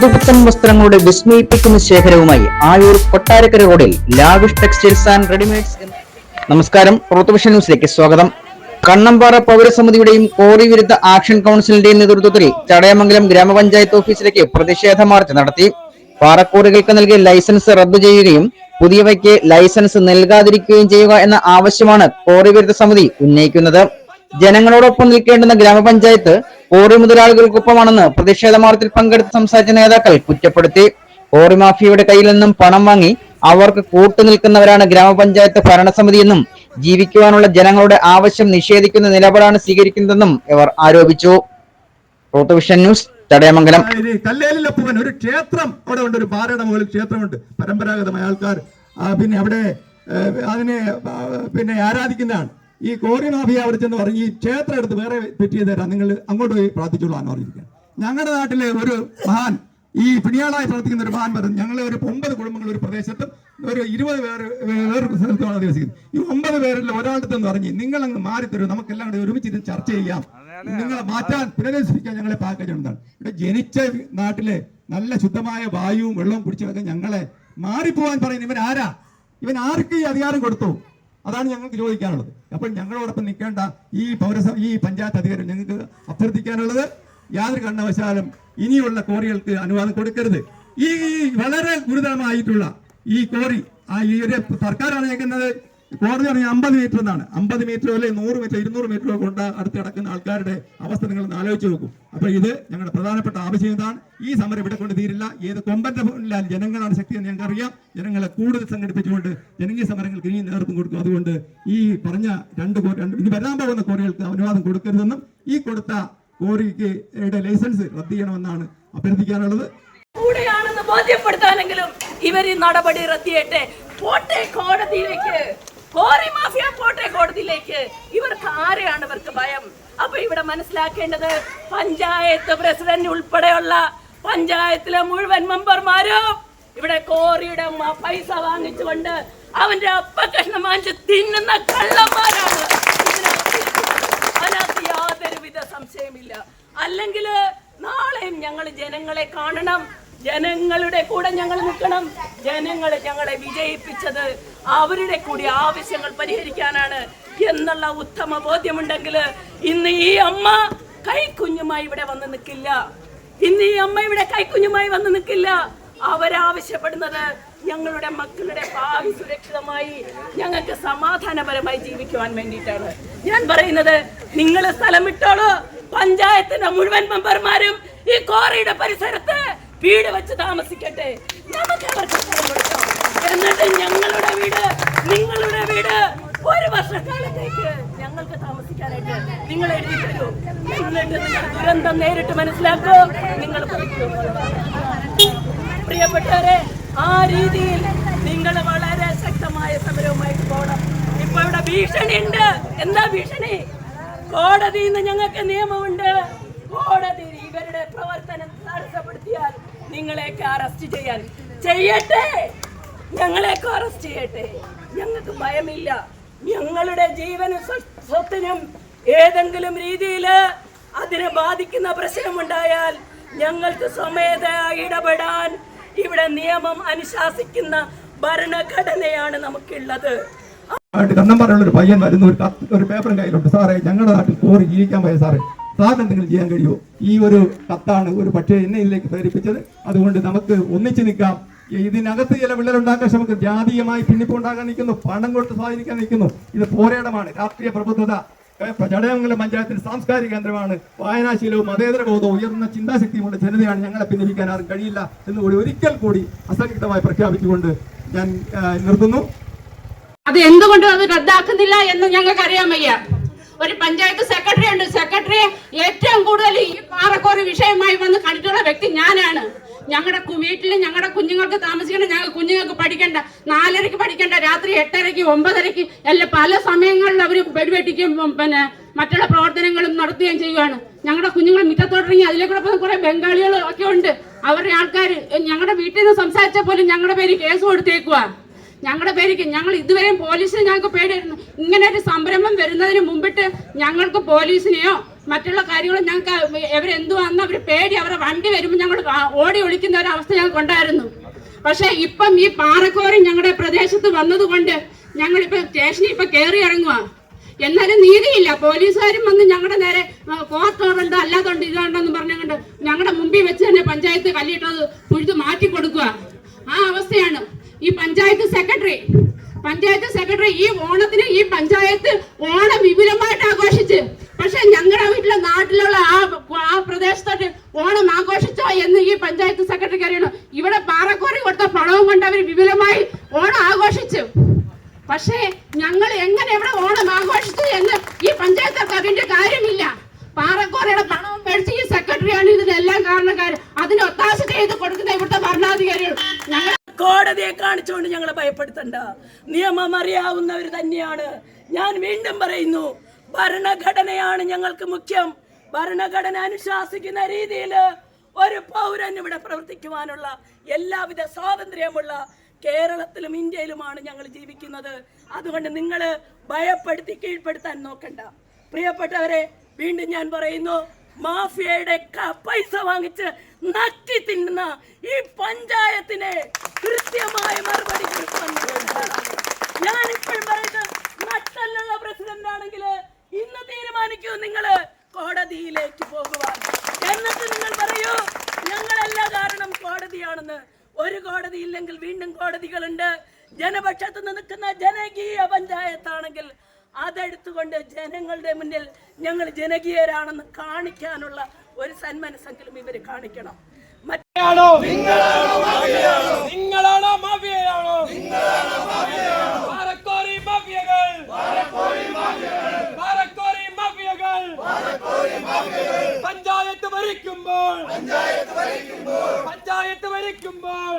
പുതുപുത്തൻ വസ്ത്രങ്ങളുടെ വിസ്മയിപ്പിക്കുന്ന ശേഖരവുമായി ആയൂർ കൊട്ടാരക്കര റോഡിൽ ലാവിഷ് ടെക്സ്റ്റൈൽസ് ആൻഡ് റെഡിമെയ്ഡ്സ് നമസ്കാരം. പുറത്തുവിഷൻ ന്യൂസിലേക്ക് സ്വാഗതം. കണ്ണമ്പാറ പൗരസമിതിയുടെയും കോറി വിരുദ്ധ ആക്ഷൻ കൗൺസിലിന്റെയും നേതൃത്വത്തിൽ ചടയമംഗലം ഗ്രാമപഞ്ചായത്ത് ഓഫീസിലേക്ക് പ്രതിഷേധ മാർച്ച് നടത്തി. പാറക്കോറികൾക്ക് നൽകിയ ലൈസൻസ് റദ്ദു ചെയ്യുകയും പുതിയവയ്ക്ക് ലൈസൻസ് നൽകാതിരിക്കുകയും ചെയ്യുക എന്ന ആവശ്യമാണ് കോറി വിരുദ്ധ സമിതി ഉന്നയിക്കുന്നത്. ജനങ്ങളോടൊപ്പം നിൽക്കേണ്ടുന്ന ഗ്രാമപഞ്ചായത്ത് കോറി മുതലാളികൾക്കൊപ്പമാണെന്ന് പ്രതിഷേധ മാർച്ചിൽ പങ്കെടുത്ത് സംസാരിച്ച നേതാക്കൾ കുറ്റപ്പെടുത്തി. ഓറി മാഫിയയുടെ കയ്യിൽ നിന്നും പണം വാങ്ങി അവർക്ക് കൂട്ടുനിൽക്കുന്നവരാണ് ഗ്രാമപഞ്ചായത്ത് ഭരണസമിതിയെന്നും ജീവിക്കുവാനുള്ള ജനങ്ങളുടെ ആവശ്യം നിഷേധിക്കുന്ന നിലപാടാണ് സ്വീകരിക്കുന്നതെന്നും ഇവർ ആരോപിച്ചു. ന്യൂസ് ചടയമംഗലം ഒരു ക്ഷേത്രം അവിടെ ഉണ്ട് ഒരു പാറയുടെ മുകളിൽ ക്ഷേത്രമുണ്ട്. പരമ്പരാഗതമായ ആൾക്കാർ. പിന്നെ അവിടെ അതിനെ പിന്നെ ആരാധിക്കുന്നതാണ്. ഈ കോറി മാഫിയ അവിടെ ചെന്ന് പറഞ്ഞ് ഈ ക്ഷേത്രം എടുത്ത് വേറെ ഫിറ്റ് തരാം നിങ്ങൾ അങ്ങോട്ട് പോയി പ്രാർത്ഥിച്ചോളാൻ പറഞ്ഞിരിക്കുക ഞങ്ങളുടെ നാട്ടിലെ ഒരു മഹാൻ ഈ പിണിയാളായി പ്രവർത്തിക്കുന്ന ഒരു മഹാൻ പറഞ്ഞു ഞങ്ങളെ ഒരു ഒമ്പത് കുടുംബങ്ങൾ ഒരു പ്രദേശത്തും ഒരു ഇരുപത് പേര് വേറൊരു സ്ഥലത്തുമാണ് അധിവസിക്കുന്നത് ഈ ഒമ്പത് പേരിൽ ഒരാളുടെ എന്ന് പറഞ്ഞ് നിങ്ങൾ അങ്ങ് മാറി തരും നമുക്കെല്ലാം കൂടി ഒരുമിച്ച് ചർച്ച ചെയ്യാം. നിങ്ങളെ മാറ്റാൻ പുനരധിവസിക്കാൻ ഞങ്ങളെ പാക്കേജ് ഉണ്ടാണ് ഇവിടെ ജനിച്ച നാട്ടിലെ നല്ല ശുദ്ധമായ വായുവും വെള്ളവും കുടിച്ചതൊക്കെ ഞങ്ങളെ മാറിപ്പോവാൻ പറയുന്നത് ഇവൻ ആരാ? ഇവൻ ആർക്ക് ഈ അധികാരം കൊടുത്തു? അതാണ് ഞങ്ങൾക്ക് ചോദിക്കാനുള്ളത് അപ്പോൾ ഞങ്ങളോടൊപ്പം നിൽക്കേണ്ട ഈ പൗരസ ഈ പഞ്ചായത്ത് അധികാരം ഞങ്ങൾക്ക് അഭ്യർത്ഥിക്കാനുള്ളത് യാതൊരു കാരണവശാലും ഇനിയുള്ള കോറികൾക്ക് അനുവാദം കൊടുക്കരുത്. ഈ ഈ വളരെ ഗുരുതരമായിട്ടുള്ള ഈ കോറി ആ ഈ ഒരു സർക്കാരാണ് ഞെക്കുന്നത് കോടതി പറഞ്ഞ അമ്പത് മീറ്റർ എന്നാണ്. അമ്പത് മീറ്റർ അല്ലെങ്കിൽ നൂറ് മീറ്റർ ഇരുന്നൂറ് മീറ്റർ കൊണ്ട് അടുത്ത് കിടക്കുന്ന ആൾക്കാരുടെ അവസ്ഥ നിങ്ങൾ ആലോചിച്ച് നോക്കും. അപ്പൊ ഇത് ഞങ്ങളുടെ പ്രധാനപ്പെട്ട ആവശ്യം ഇതാണ്. ഈ സമരം ഇവിടെ കൊണ്ട് തീരില്ല. ഏത് കൊമ്പന്റെ മുന്നിലാൽ ജനങ്ങളാണ് ശക്തി എന്ന് ഞങ്ങൾക്ക് അറിയാം. ജനങ്ങളെ കൂടുതൽ സംഘടിപ്പിച്ചുകൊണ്ട് ജനകീയ സമരങ്ങൾക്ക് ഇനിയും നേതൃത്വം കൊടുക്കും. അതുകൊണ്ട് ഈ പറഞ്ഞ രണ്ട് കോറി രണ്ട് ഇനി വരാൻ പോകുന്ന കോറികൾക്ക് അനുവാദം കൊടുക്കരുതെന്നും ഈ കൊടുത്ത കോറിക്ക് ലൈസൻസ് റദ്ദ് ചെയ്യണമെന്നാണ് അഭ്യർത്ഥിക്കാനുള്ളത്. കൂടെയാണെന്ന് ബോധ്യപ്പെടുത്താനെങ്കിലും ഇവർ ഈ നടപടി റദ്ദിയട്ടെ പോട്ടെ കോടതിയിലേക്ക്. കോറി മാഫിയ പോട്ടെ കോടതിയിലേക്ക്. ഇവർക്ക് ആരെയാണ് ഇവർക്ക് ഭയം? അപ്പൊ ഇവിടെ മനസ്സിലാക്കേണ്ടത് പഞ്ചായത്ത് പ്രസിഡന്റ് ഉൾപ്പെടെയുള്ള പഞ്ചായത്തിലെ മുഴുവൻ മെമ്പർമാരും ഇവിടെ കോറിയുടെ പൈസ വാങ്ങിച്ചുകൊണ്ട് അവന്റെ അപ്പ കഷ്ണം വാങ്ങിച്ച് തിന്നുന്ന കള്ളന്മാരാണ്. അതിനകത്ത് യാതൊരുവിധ സംശയമില്ല. അല്ലെങ്കിൽ നാളെയും ഞങ്ങൾ ജനങ്ങളെ കാണണം. ജനങ്ങളുടെ കൂടെ ഞങ്ങൾ നിൽക്കണം. ജനങ്ങൾ ഞങ്ങളെ വിജയിപ്പിച്ചത് അവരുടെ കൂടി ആവശ്യങ്ങൾ പരിഹരിക്കാനാണ് എന്നുള്ള ഉത്തമ ബോധ്യമുണ്ടെങ്കിൽ ഇന്ന് ഈ അമ്മ കൈക്കുഞ്ഞുമായി ഇവിടെ വന്ന് നിൽക്കില്ല. ഇന്ന് ഈ അമ്മ ഇവിടെ കൈക്കുഞ്ഞുമായി വന്ന് നിൽക്കില്ല. അവരാവശ്യപ്പെടുന്നത് ഞങ്ങളുടെ മക്കളുടെ ഭാവി സുരക്ഷിതമായി ഞങ്ങൾക്ക് സമാധാനപരമായി ജീവിക്കുവാൻ വേണ്ടിയിട്ടാണ്. ഞാൻ പറയുന്നത് നിങ്ങൾ സ്ഥലം വിട്ടോളൂ. പഞ്ചായത്തിന്റെ മുഴുവൻ മെമ്പർമാരും ഈ കോറിയുടെ പരിസരത്ത് വീട് വെച്ച് താമസിക്കട്ടെ. നമുക്ക് അവർക്ക് സ്ഥലം കൊടുക്കാം. എന്നിട്ട് ഞങ്ങളുടെ വീട് നിങ്ങളുടെ വീട് ഒരു വർഷക്കാലത്തേക്ക് ഞങ്ങൾക്ക് താമസിക്കാനായിട്ട് നിങ്ങൾ എഴുതി തരൂ. എന്നിട്ട് നിങ്ങൾ ദുരന്തം നേരിട്ട് മനസ്സിലാക്കൂ. നിങ്ങൾ പ്രിയപ്പെട്ടവരെ ആ രീതിയിൽ നിങ്ങൾ വളരെ ശക്തമായ സമരവുമായിട്ട് പോകണം. ഇപ്പൊ ഇവിടെ ഭീഷണി ഉണ്ട്. എന്താ ഭീഷണി? കോടതിയിൽ നിന്ന് ഞങ്ങൾക്ക് നിയമമുണ്ട്. കോടതി ഇവരുടെ പ്രവർത്തനം തടസ്സപ്പെടുത്തിയാൽ നിങ്ങളെയൊക്കെ അറസ്റ്റ് ചെയ്യാൻ. ചെയ്യട്ടെ. ഞങ്ങളെയൊക്കെ അറസ്റ്റ് ചെയ്യട്ടെ. ഞങ്ങൾക്ക് ഭയമില്ല. ഞങ്ങളുടെ ജീവനും സ്വ- സ്വത്തിനും ഏതെങ്കിലും രീതിയിൽ അതിനെ ബാധിക്കുന്ന പ്രശ്നമുണ്ടായാൽ ഞങ്ങൾക്ക് സ്വമേധയാ ഇടപെടാൻ ഇവിടെ നിയമം അനുശാസിക്കുന്ന ഭരണഘടനയാണ് നമുക്കുള്ളത്. കണ്ണം പറയുള്ള ഒരു പയ്യൻ വരുന്ന ഒരു ഒരു പേപ്പറും കയ്യിലുണ്ട്. സാറേ ഞങ്ങളുടെ നാട്ടിൽ കോറി ജീവിക്കാൻ പോയ സാറേ. സാറിന് എന്തെങ്കിലും ചെയ്യാൻ കഴിയുമോ? ഈ ഒരു കത്താണ് ഒരു പക്ഷേ എന്നെ ഇതിലേക്ക് പ്രേരിപ്പിച്ചത്. അതുകൊണ്ട് നമുക്ക് ഒന്നിച്ചു നിൽക്കാം. ഇതിനകത്ത് ചില വിള്ളലുണ്ടാക്കാൻ നമുക്ക് ജാതീയമായി ഭിന്നിപ്പുണ്ടാക്കാൻ നിൽക്കുന്നു. പണം കൊടുത്ത് സ്വാധീനിക്കാൻ നിൽക്കുന്നു. ഇത് പോരാടമാണ്. രാഷ്ട്രീയ പ്രബുദ്ധത. ചടയമംഗലം പഞ്ചായത്തിന്റെ സാംസ്കാരിക കേന്ദ്രമാണ്. വായനാശീലവും മതേതര ബോധവും ഉയർന്ന ചിന്താശക്തിയുമുള്ള ജനതയാണ് ഞങ്ങളെ പിന്നിരിക്കാൻ ആരും കഴിയില്ല എന്നുകൂടി ഒരിക്കൽ കൂടി അസംഘടിതമായി പ്രഖ്യാപിച്ചുകൊണ്ട് ഞാൻ നിർത്തുന്നു. അത് എന്തുകൊണ്ട് അത് റദ്ദാക്കുന്നില്ല എന്ന് ഞങ്ങൾക്ക് അറിയാൻ വയ്യ. ഒരു പഞ്ചായത്ത് സെക്രട്ടറി ഉണ്ട്. സെക്രട്ടറി ഏറ്റവും കൂടുതൽ ഈ പാറക്കോറി വിഷയമായി വന്ന് കണ്ടിട്ടുള്ള വ്യക്തി ഞാനാണ് ഞങ്ങളുടെ വീട്ടിൽ ഞങ്ങളുടെ കുഞ്ഞുങ്ങൾക്ക് താമസിക്കണം ഞങ്ങൾ കുഞ്ഞുങ്ങൾക്ക് പഠിക്കണ്ട നാലരയ്ക്ക് പഠിക്കണ്ട രാത്രി എട്ടരയ്ക്ക് ഒമ്പതരയ്ക്ക് എല്ലാം പല സമയങ്ങളിൽ അവർ വെടിവെട്ടിക്കും പിന്നെ മറ്റുള്ള പ്രവർത്തനങ്ങളും നടത്തുകയും ചെയ്യുകയാണ് ഞങ്ങളുടെ കുഞ്ഞുങ്ങൾ മിറ്റത്തോട്ടിറങ്ങി പോകുന്ന കുറെ ബംഗാളികൾ ഒക്കെ ഉണ്ട്. അവരുടെ ആൾക്കാർ ഞങ്ങളുടെ വീട്ടിൽ നിന്ന് സംസാരിച്ച പോലും ഞങ്ങളുടെ പേര് കേസ് കൊടുത്തേക്കുക ഞങ്ങളുടെ പേരിക്ക് ഞങ്ങൾ ഇതുവരെയും പോലീസിന് ഞങ്ങൾക്ക് പേടിയായിരുന്നു. ഇങ്ങനെ ഒരു സംരംഭം വരുന്നതിന് മുമ്പിട്ട് ഞങ്ങൾക്ക് പോലീസിനെയോ മറ്റുള്ള കാര്യങ്ങളും ഞങ്ങൾക്ക് എവരെന്തുവാന്ന് അവർ പേടി അവരെ വണ്ടി വരുമ്പോൾ ഞങ്ങൾ ഓടി ഒളിക്കുന്ന ഒരു അവസ്ഥ ഞങ്ങൾക്ക് ഉണ്ടായിരുന്നു. പക്ഷെ ഇപ്പം ഈ പാറക്കോറി ഞങ്ങളുടെ പ്രദേശത്ത് വന്നതുകൊണ്ട് ഞങ്ങളിപ്പോ സ്റ്റേഷനിൽ ഇപ്പൊ കയറി ഇറങ്ങുക എന്നാലും നീതിയില്ല. പോലീസുകാരും വന്ന് ഞങ്ങളുടെ നേരെ കോർട്ട് ഓർഡർ ഉണ്ട് അല്ലാതുണ്ട് ഇതുണ്ടെന്ന് പറഞ്ഞുകൊണ്ട് ഞങ്ങളുടെ മുമ്പിൽ വെച്ച് തന്നെ പഞ്ചായത്ത് കല്ലിട്ടത് പുഴുത്ത് മാറ്റി കൊടുക്കുക ആ അവസ്ഥയാണ്. ഈ പഞ്ചായത്ത് സെക്രട്ടറി പഞ്ചായത്ത് സെക്രട്ടറി ഈ ഓണത്തിന് ഈ പഞ്ചായത്ത് ഓണം വിപുലമായിട്ട് ആഘോഷിച്ച് പക്ഷെ ഞങ്ങളുടെ വീട്ടിലെ നാട്ടിലുള്ള ആ ആ പ്രദേശത്തോട്ട് ഓണം ആഘോഷിച്ചോ എന്ന് ഈ പഞ്ചായത്ത് സെക്രട്ടറിക്ക് അറിയണം ഇവിടെ പാറക്കോറി കൊടുത്ത പണവും കൊണ്ട് അവർ വിപുലമായി ഓണം ആഘോഷിച്ചു. പക്ഷേ ഞങ്ങൾ എങ്ങനെ ഇവിടെ ഓണം ആഘോഷിച്ചു എന്ന് ഈ പഞ്ചായത്ത് അതിന്റെ കാര്യമില്ല. പാറക്കോറയുടെ പണവും മേടിച്ച് ഈ സെക്രട്ടറിയാണ് ഇതിനെല്ലാം കാരണക്കാർ അതിന് ഒത്താശ ചെയ്ത് കൊടുക്കുന്ന ഇവിടുത്തെ ഭരണാധികാരികൾ. ഞങ്ങൾ കോടതിയെ കാണിച്ചുകൊണ്ട് ഞങ്ങളെ ഭയപ്പെടുത്തണ്ട. നിയമം അറിയാവുന്നവർ തന്നെയാണ്. ഞാൻ വീണ്ടും പറയുന്നു ഭരണഘടനയാണ് ഞങ്ങൾക്ക് മുഖ്യം. ഭരണഘടന അനുശാസിക്കുന്ന രീതിയിൽ ഒരു പൗരൻ ഇവിടെ പ്രവർത്തിക്കുവാനുള്ള എല്ലാവിധ സ്വാതന്ത്ര്യമുള്ള കേരളത്തിലും ഇന്ത്യയിലുമാണ് ഞങ്ങൾ ജീവിക്കുന്നത്. അതുകൊണ്ട് നിങ്ങൾ ഭയപ്പെടുത്തി കീഴ്പ്പെടുത്താൻ നോക്കണ്ട. പ്രിയപ്പെട്ടവരെ വീണ്ടും ഞാൻ പറയുന്നു മാഫിയയുടെ പൈസ വാങ്ങിച്ച് നക്കി തിന്നുന്ന ഈ പഞ്ചായത്തിനെ കൃത്യമായ മറുപടി കൊടുക്കാൻ ഞാൻ ഇപ്പോഴും പറയുന്നത് നട്ടലുള്ള പ്രസിഡന്റ് ആണെങ്കിൽ ഇന്ന് തീരുമാനിക്കൂ നിങ്ങൾ കോടതിയിലേക്ക് പോകുവാൻ. എന്നിട്ട് നിങ്ങൾ പറയൂ ഞങ്ങളെല്ലാ കാരണം കോടതിയാണെന്ന്. ഒരു കോടതി ഇല്ലെങ്കിൽ വീണ്ടും കോടതികളുണ്ട്. ജനപക്ഷത്ത് നിൽക്കുന്ന ജനകീയ പഞ്ചായത്താണെങ്കിൽ അതെടുത്തുകൊണ്ട് ജനങ്ങളുടെ മുന്നിൽ ഞങ്ങൾ ജനകീയരാണെന്ന് കാണിക്കാനുള്ള ഒരു സന്മനസ്സെങ്കിലും ഇവർ കാണിക്കണം. മറ്റ് ആണോ നിങ്ങളാണോ മാഫിയയാണോ മാഫിയകൾ മാഫിയകൾ പഞ്ചായത്ത് ഭരിക്കുമ്പോൾ പഞ്ചായത്ത് ഭരിക്കുമ്പോൾ